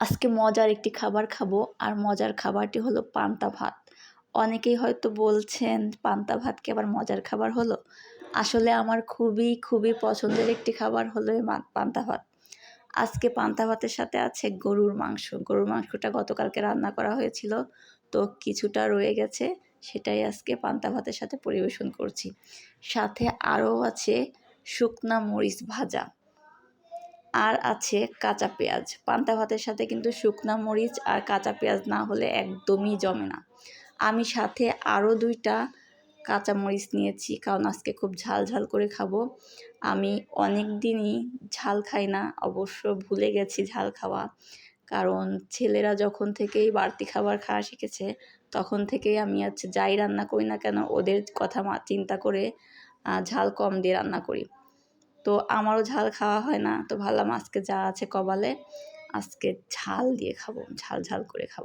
আজকে মজার একটি খাবার খাব, আর মজার খাবারটি হলো পান্তা ভাত। অনেকেই হয়তো বলছেন, পান্তা ভাত কি আবার মজার খাবার হলো? আসলে আমার খুবই খুবই পছন্দের একটি খাবার হলো পান্তা ভাত। আজকে পান্তা ভাতের সাথে আছে গরুর মাংস। গরুর মাংসটা গতকালকে রান্না করা হয়েছিল, তো কিছুটা রয়ে গেছে, সেটাই আজকে পান্তা ভাতের সাথে পরিবেশন করছি। সাথে আরও আছে শুকনা মরিচ ভাজা। আর আছে কাঁচা পেঁয়াজ। পান্তা ভাতের সাথে কিন্তু শুকনা মরিচ আর কাঁচা পেঁয়াজ না হলে একদমই জমে না। আমি সাথে আরও দুইটা কাঁচা মরিচ নিয়েছি, কারণ আজকে খুব ঝাল ঝাল করে খাব। আমি অনেক দিনই ঝাল খাই না, অবশ্য ভুলে গেছি ঝাল খাওয়া। কারণ ছেলেরা যখন থেকেই বাড়তি খাবার খাওয়া শিখেছে, তখন থেকেই আমি আজ যাই রান্না করি না কেন, ওদের কথা চিন্তা করে ঝাল কম দিয়ে রান্না করি। তো আমারও ঝাল খাওয়া হয় না। তো ভাবলাম আজকে যা আছে কবালে আজকে ঝাল দিয়ে খাব, ঝাল ঝাল করে খাব।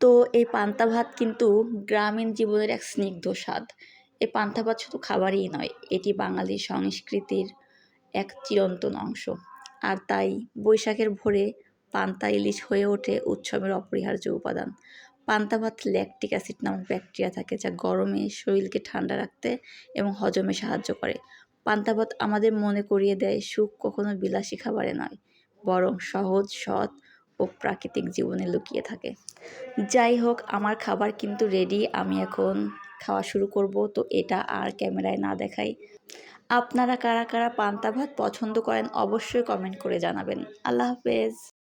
তো এই পান্তা ভাত কিন্তু গ্রামীণ জীবনের এক স্নিগ্ধ স্বাদ। এই পান্তা ভাত শুধু খাবারই নয়, এটি বাঙালি সংস্কৃতির এক চিরন্তন অংশ। আর তাই বৈশাখের ভোরে পান্তা ইলিশ হয়ে ওঠে উৎসবের অপরিহার্য উপাদান। পান্তা ভাত ল্যাকটিক অ্যাসিড নামক ব্যাকটেরিয়া থাকে যা গরমে শরীরকে ঠান্ডা রাখতে এবং হজমে সাহায্য করে। পান্তা ভাত আমাদের মনে করিয়ে দেয়, সুখ কখনো বিলাসী খাবারে নয়, বরং সহজ, সৎ ও প্রাকৃতিক জীবনে লুকিয়ে থাকে। যাই হোক, আমার খাবার কিন্তু রেডি আমি এখন খাওয়া শুরু করব, তো এটা আর ক্যামেরায় না দেখাই। আপনারা কারা কারা পান্তা ভাত পছন্দ করেন, অবশ্যই কমেন্ট করে জানাবেন। আল্লাহ হাফেজ।